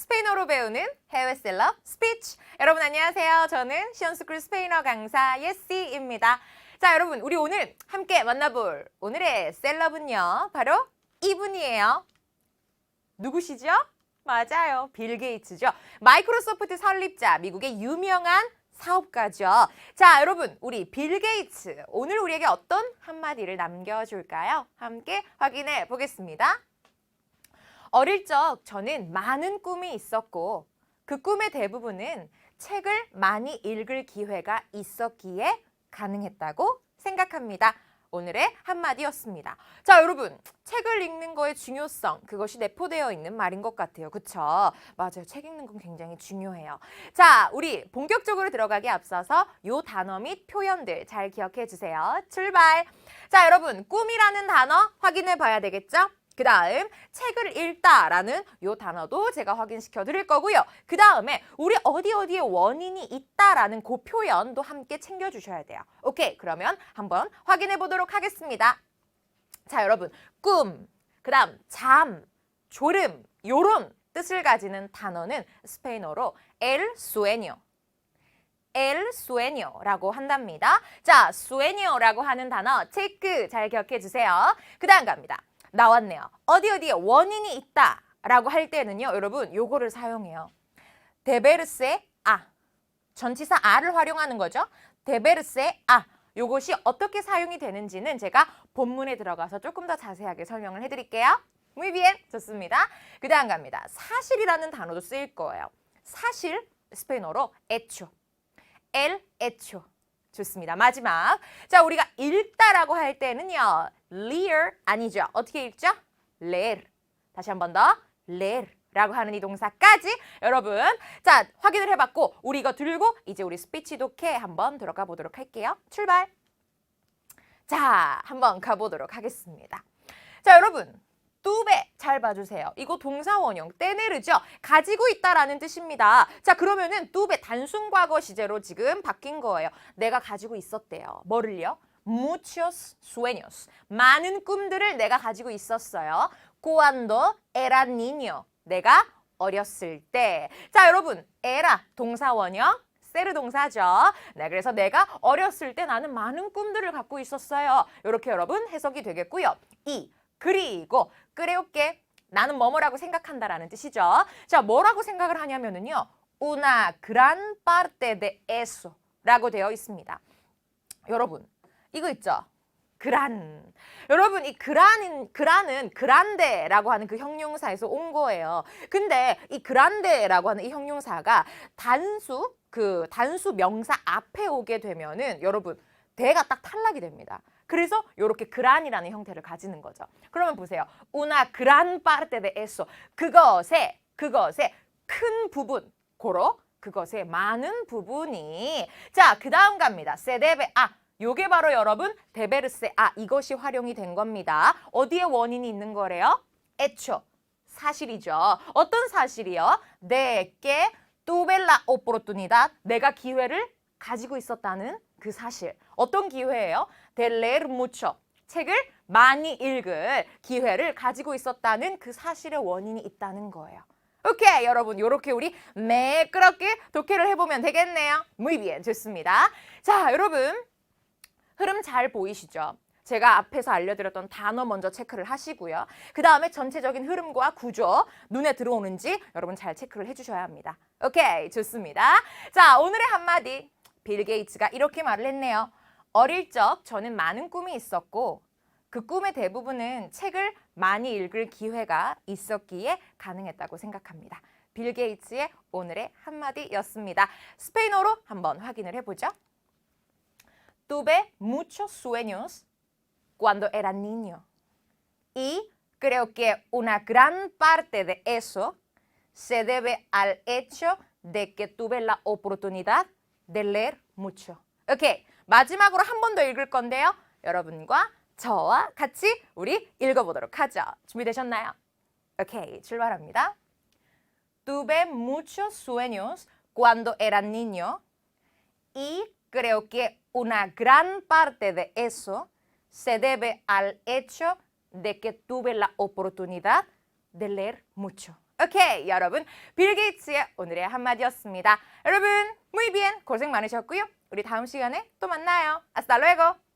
스페인어로 배우는 해외 셀럽 스피치. 여러분 안녕하세요. 저는 시온스쿨 스페인어 강사 예시입니다. 자, 여러분 우리 오늘 함께 만나볼 오늘의 셀럽은요. 바로 이분이에요. 누구시죠? 맞아요. 빌 게이츠죠. 마이크로소프트 설립자, 미국의 유명한 사업가죠. 자, 여러분, 우리 빌 게이츠. 오늘 우리에게 어떤 한마디를 남겨줄까요? 함께 확인해 보겠습니다. 어릴 적 저는 많은 꿈이 있었고, 그 꿈의 대부분은 책을 많이 읽을 기회가 있었기에 가능했다고 생각합니다. 오늘의 한마디였습니다. 자, 여러분. 책을 읽는 거의 중요성, 그것이 내포되어 있는 말인 것 같아요. 그쵸? 맞아요. 책 읽는 건 굉장히 중요해요. 자, 우리 본격적으로 들어가기 앞서서 요 단어 및 표현들 잘 기억해 주세요. 출발! 자, 여러분. 꿈이라는 단어 확인해 봐야 되겠죠? 그 다음 책을 읽다라는 요 단어도 제가 확인시켜 드릴 거고요. 그 다음에 우리 어디 어디에 원인이 있다라는 그 표현도 함께 챙겨 주셔야 돼요. 오케이 그러면 한번 확인해 보도록 하겠습니다. 자 여러분 꿈, 그 다음 잠, 졸음 요런 뜻을 가지는 단어는 스페인어로 el sueño el sueño라고 한답니다. 자, sueño라고 하는 단어 체크 잘 기억해 주세요. 그 다음 갑니다. 나왔네요. 어디 어디에 원인이 있다 라고 할 때는요, 여러분 요거를 사용해요. 데베르세 아 전치사 아를 활용하는 거죠. 데베르세 아 요것이 어떻게 사용이 되는지는 제가 본문에 들어가서 조금 더 자세하게 설명을 해드릴게요. Bien, 좋습니다. 그 다음 갑니다. 사실이라는 단어도 쓰일 거예요. 사실 스페인어로 hecho. 좋습니다. 마지막. 자, 우리가 읽다라고 할 때는요. leer 아니죠. 어떻게 읽죠? leer. 다시 한 번 더. leer. 라고 하는 이 동사까지 여러분 자 확인을 해봤고 우리 이거 들고 이제 우리 스피치 독해 한번 들어가 보도록 할게요 출발 자 한번 가보도록 하겠습니다 자 여러분 뚜베 잘 봐주세요. 이거 동사 원형 떼내르죠. 가지고 있다라는 뜻입니다. 자 그러면은 뚜베 단순 과거 시제로 지금 바뀐 거예요. 내가 가지고 있었대요. 뭐를요? muchos sueños. 많은 꿈들을 내가 가지고 있었어요. cuando era niño. 내가 어렸을 때. 자 여러분 에라 동사 원형 세르 동사죠. 네, 그래서 내가 어렸을 때 나는 많은 꿈들을 갖고 있었어요. 이렇게 여러분 해석이 되겠고요. 이 그리고 끄레오게 나는 뭐뭐라고 생각한다라는 뜻이죠. 자, 뭐라고 생각을 하냐면은요. una gran parte de eso라고 되어 있습니다. 여러분, 이거 있죠? 그란. 여러분, 이 그란은, 그란은 그란데라고 하는 그 형용사에서 온 거예요. 근데 이 그란데라고 하는 이 형용사가 단수, 그 단수 명사 앞에 오게 되면은 여러분, 대가 딱 탈락이 됩니다. 그래서 이렇게 그란이라는 형태를 가지는 거죠. 그러면 보세요. una gran parte de eso. 그것의 그것의 큰 부분 고로 그것의 많은 부분이 자, 그다음 갑니다. debe 아 요게 바로 여러분 데베르세 아 이것이 활용이 된 겁니다. 어디에 원인이 있는 거래요? hecho 사실이죠. 어떤 사실이요? 내게 la oportunidad 내가 기회를 가지고 있었다는 그 사실. 어떤 기회예요? leer mucho. 책을 많이 읽을 기회를 가지고 있었다는 그 사실의 원인이 있다는 거예요. 오케이, 여러분. 요렇게 우리 매끄럽게 독해를 해보면 되겠네요. Bien. 좋습니다. 자, 여러분. 흐름 잘 보이시죠? 제가 앞에서 알려드렸던 단어 먼저 체크를 하시고요. 그 다음에 전체적인 흐름과 구조 눈에 들어오는지 여러분 잘 체크를 해주셔야 합니다. 오케이, 좋습니다. 자, 오늘의 한마디. 빌 게이츠가 이렇게 말을 했네요. 어릴 적 저는 많은 꿈이 있었고 그 꿈의 대부분은 책을 많이 읽을 기회가 있었기에 가능했다고 생각합니다. 빌 게이츠의 오늘의 한마디였습니다. 스페인어로 한번 확인을 해보죠. Tuve muchos sueños cuando era niño y creo que una gran parte de eso se debe al hecho de que tuve la oportunidad de leer mucho. 오케이. 마지막으로 한 번 더 읽을 건데요. 여러분과 저와 같이 우리 읽어보도록 하죠. 준비되셨나요? 오케이. 출발합니다. Tuve muchos sueños cuando era niño y creo que una gran parte de eso se debe al hecho de que tuve la oportunidad de leer mucho. 오케이, 여러분. 빌 게이츠의 오늘의 한마디였습니다. 여러분, bien. 고생 많으셨고요. 우리 다음 시간에 또 만나요. Luego.